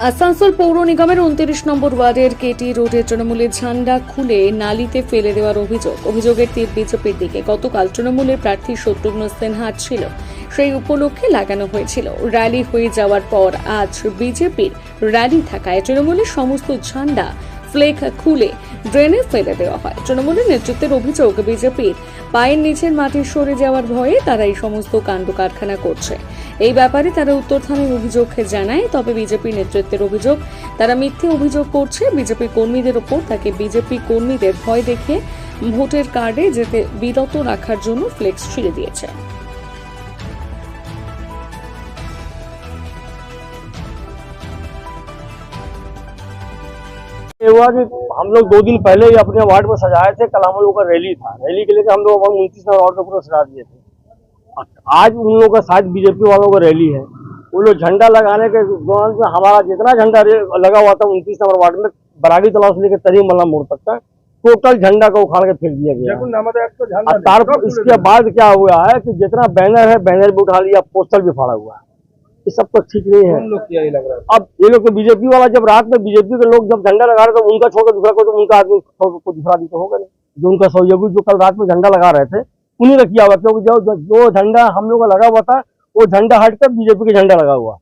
আসানসোল পৌর নিগমের উনত্রিশ নম্বর ওয়ার্ডের কেটি রোডের তৃণমূলের ঝান্ডা খুলে নালিতে ফেলে দেওয়ার অভিযোগ। অভিযোগের তীর বিজেপির দিকে। গতকাল তৃণমূলের প্রার্থী শত্রুঘ্ন সিনহা ছিল। সেই উপলক্ষে লাগানো হয়েছিল। র্যালি হয়ে যাওয়ার পর আজ বিজেপির র্যালি থাকায় তৃণমূলের সমস্ত ঝান্ডা ফ্লেক খুলে ড্রেনে ফেলে দেওয়া হয়। তৃণমূলের নেতৃত্বের অভিযোগ, বিজেপির পায়ের নিচের মাটি সরে যাওয়ার ভয়ে তারা এই সমস্ত কাণ্ড কারখানা করছে। এই ব্যাপারে তারা উত্তর থানায় অভিযোগ জানায়, তবে বিজেপি নেতৃত্বের অভিযোগ, তারা মিথ্যে অভিযোগ করছে। বিজেপি কর্মীদের ওপর তাকে বিজেপি কর্মীদের ভয় দেখিয়ে ভোটের কার্ডে যেতে বিরত রাখার জন্য ফ্লেক্স ছিঁড়ে দিয়েছে। ये हुआ कि हम लोग दो दिन पहले ही अपने वार्ड में सजाए थे कल हम लोगों का रैली था। रैली के लिए हम लोग उनतीस नंबर वार्ड में पूरा सजा दिए थे। आज उन लोगों का शायद बीजेपी वालों का रैली है। वो लोग झंडा लगाने के दौरान में हमारा जितना झंडा लगा हुआ था उनतीस नंबर वार्ड में बरागी तालाब से लेकर तरी मल्ला मोड़ तक का टोटल झंडा को उखाड़ के फेंक दिया गया तार इसके बाद क्या हुआ है कि जितना बैनर है बैनर भी उठा लिया पोस्टर भी फाड़ा हुआ है। ये सब तो ठीक नहीं है। अब ये लोग तो बीजेपी वाला जब रात में बीजेपी के लोग जब झंडा लगा रहे थे उनका छोड़ दूसरा कोई तो उनका आदमी छोड़ के दूसरा आदमी तो होगा नहीं। जो उनका सहयोगी जो कल रात में झंडा लगा रहे थे उन्हीं का किया हुआ क्योंकि जो जो- जो झंडा हम लोग का लगा हुआ था वो झंडा हटकर बीजेपी का झंडा लगा हुआ।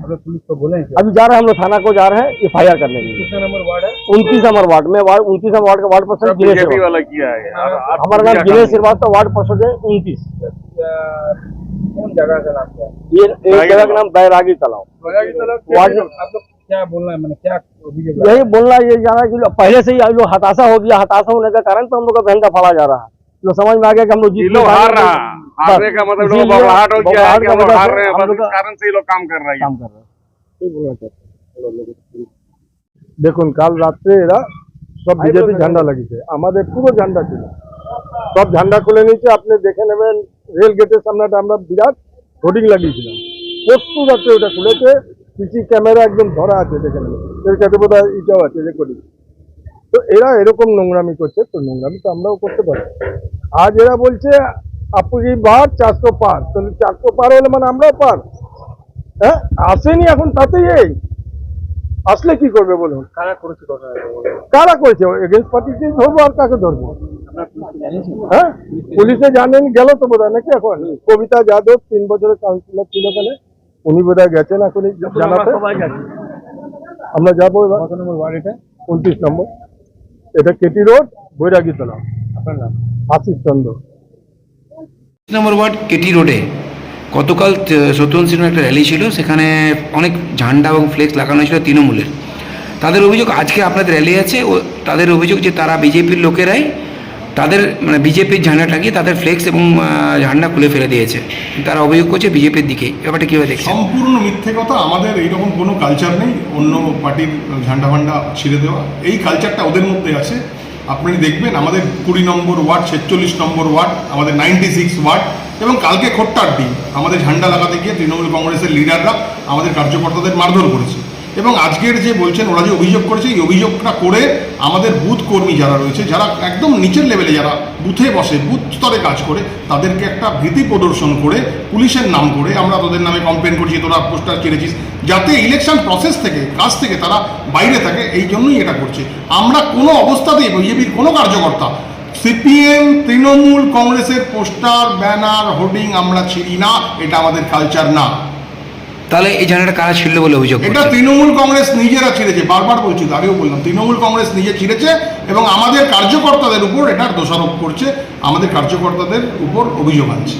पुलिस को बोले हैं अभी जा रहे हैं हम लोग थाना को जा रहे हैं एफ़ आई आर करने के लिए। कितना नंबर वार्ड है? उनतीस नंबर वार्ड में वार्ड उनतीस नंबर वार्ड का ward person Ginesh BJP Shrivastava. वाला किया है। हमारा नाम गिनेश श्रीवास्तव वार्ड पर्षद है उनतीस। या- कौन जगह का नाम क्या है ये एक जगह का नाम बैरागी तालाब वार्ड आप लोग क्या बोलना है मैंने क्या अभियोग लगा? यही बोलना ये जाना कि लोग पहले से ही लोग हताशा हो गया हताशा होने का कारण तो हम लोग का झंडा फाड़ा जा रहा है लोग समझ में आ गया कि हम लोग जीत ये लोग नहीं हार पाएंगे, रहा बस हारने का मतलब लोग इसीलिए बबलाहट हो गया है बबलाहट कि का हम लोग वजह हार से रहे हैं हम बस लोग इस का कारण से ये लोग काम कर रहे हैं काम कर रहे हैं यही बोलना चाहते हैं। দেখুন কাল রাত্রে এরা সব বিজেপি ঝান্ডা লাগিয়েছে আমাদের পুরো ঝান্ডা ছিল সব ঝান্ডা খুলে নিয়েছে আপনি দেখে নেবেন রেল গেটের সামনেটা আমরা বিরাট হোর্ডিং লাগিয়েছিলাম। প্রত্যেক আছে ওটা খুলেছে সিসি ক্যামেরা একদম ধরা আছে দেখে নেবেন। এর কাছে বোধ হয় এটাও আছে রেকর্ডিং তো এরা এরকম নোংরামি করছে তো নোংরামি তো আমরাও করতে পারি। আজ এরা বলছে আপনি বার চারশো পার। তাহলে চারশো পার হলে মানে আমরাও পার। হ্যাঁ আসেনি এখন তাতেই এই। আসলে কি করবে বলুন? কারা করেছে কারা করেছে? এগেন্স্ট পার্টিকে ধরবো আর কাকে ধরবো? হ্যাঁ? পুলিশে জানেন গেল তো বোধ নাকি এখন? কবিতা যাদব তিন বছরের কাউন্সিলর ছিল ওখানে। উনি বোধ গেছেন এখন জানাতে। আমরা যাব এবার। নম্বর ওয়ার্ড এটা? উনত্রিশ নম্বর। এটা কেটি রোড বৈরাগী তলা আপনার নাম? Ashis Chandra. Number ward KT রোডে গতকাল শত্রুঘ্ন সিনহার একটা র্যালি ছিল। সেখানে অনেক ঝান্ডা এবং ফ্লেক্স লাগানো ছিল তৃণমূলের। তাদের অভিযোগ আজকে আপনাদের র্যালি আছে। ও তাদের অভিযোগ যে তারা বিজেপির লোকেরাই তাদের মানে বিজেপির ঝান্ডা লাগিয়ে তাদের ফ্লেক্স এবং ঝান্ডা খুলে ফেলে দিয়েছে। তারা অভিযোগ করছে বিজেপির দিকে। ব্যাপারটা কীভাবে দেখছেন? সম্পূর্ণ মিথ্যে কথা। আমাদের এইরকম কোনো কালচার নেই। অন্য পার্টির ঝান্ডা ফান্ডা ছিঁড়ে দেওয়া। এই কালচারটা ওদের মধ্যে আছে। আপনি দেখবেন, আমাদের কুড়ি নম্বর ওয়ার্ড, ছেচল্লিশ নম্বর ওয়ার্ড, আমাদের নাইনটি সিক্স ওয়ার্ড এবং কালকে খোট্টার দিন। আমাদের ঝান্ডা লাগাতে গিয়ে তৃণমূল কংগ্রেসের লিডাররা আমাদের কার্যকর্তাদের মারধর করেছে। এবং আজকের যে বলছেন, ওরা যে অভিযোগ করেছে, এই অভিযোগটা করে আমাদের বুথ কর্মী যারা রয়েছে, যারা একদম নিচের লেভেলে যারা বুথে বসে, বুথ স্তরে কাজ করে, তাদেরকে একটা ভীতি প্রদর্শন করে, পুলিশের নাম করে আমরা তোদের নামে কমপ্লেন করছি, তোরা পোস্টার ছেড়েছিস যাতে ইলেকশন প্রসেস থেকে, কাজ থেকে তারা বাইরে থাকে, এই জন্যই এটা করছে। আমরা কোনো অবস্থাতেই বিজেপির কোনো কার্যকর্তা, সিপিএম, তৃণমূল কংগ্রেসের পোস্টার ব্যানার হোর্ডিং আমরা ছিঁড়ি না, এটা আমাদের কালচার না। তাহলে এই ঝান্ডাটা কারা ছিল বলে অভিযোগ এটা তৃণমূল কংগ্রেস নিজেরা ছিঁড়েছে বারবার বলছি আগেও বললাম তৃণমূল কংগ্রেস নিজে ছিঁড়েছে এবং আমাদের কার্যকর্তাদের উপর এটার দোষারোপ করছে আমাদের কার্যকর্তাদের উপর অভিযোগ আনছে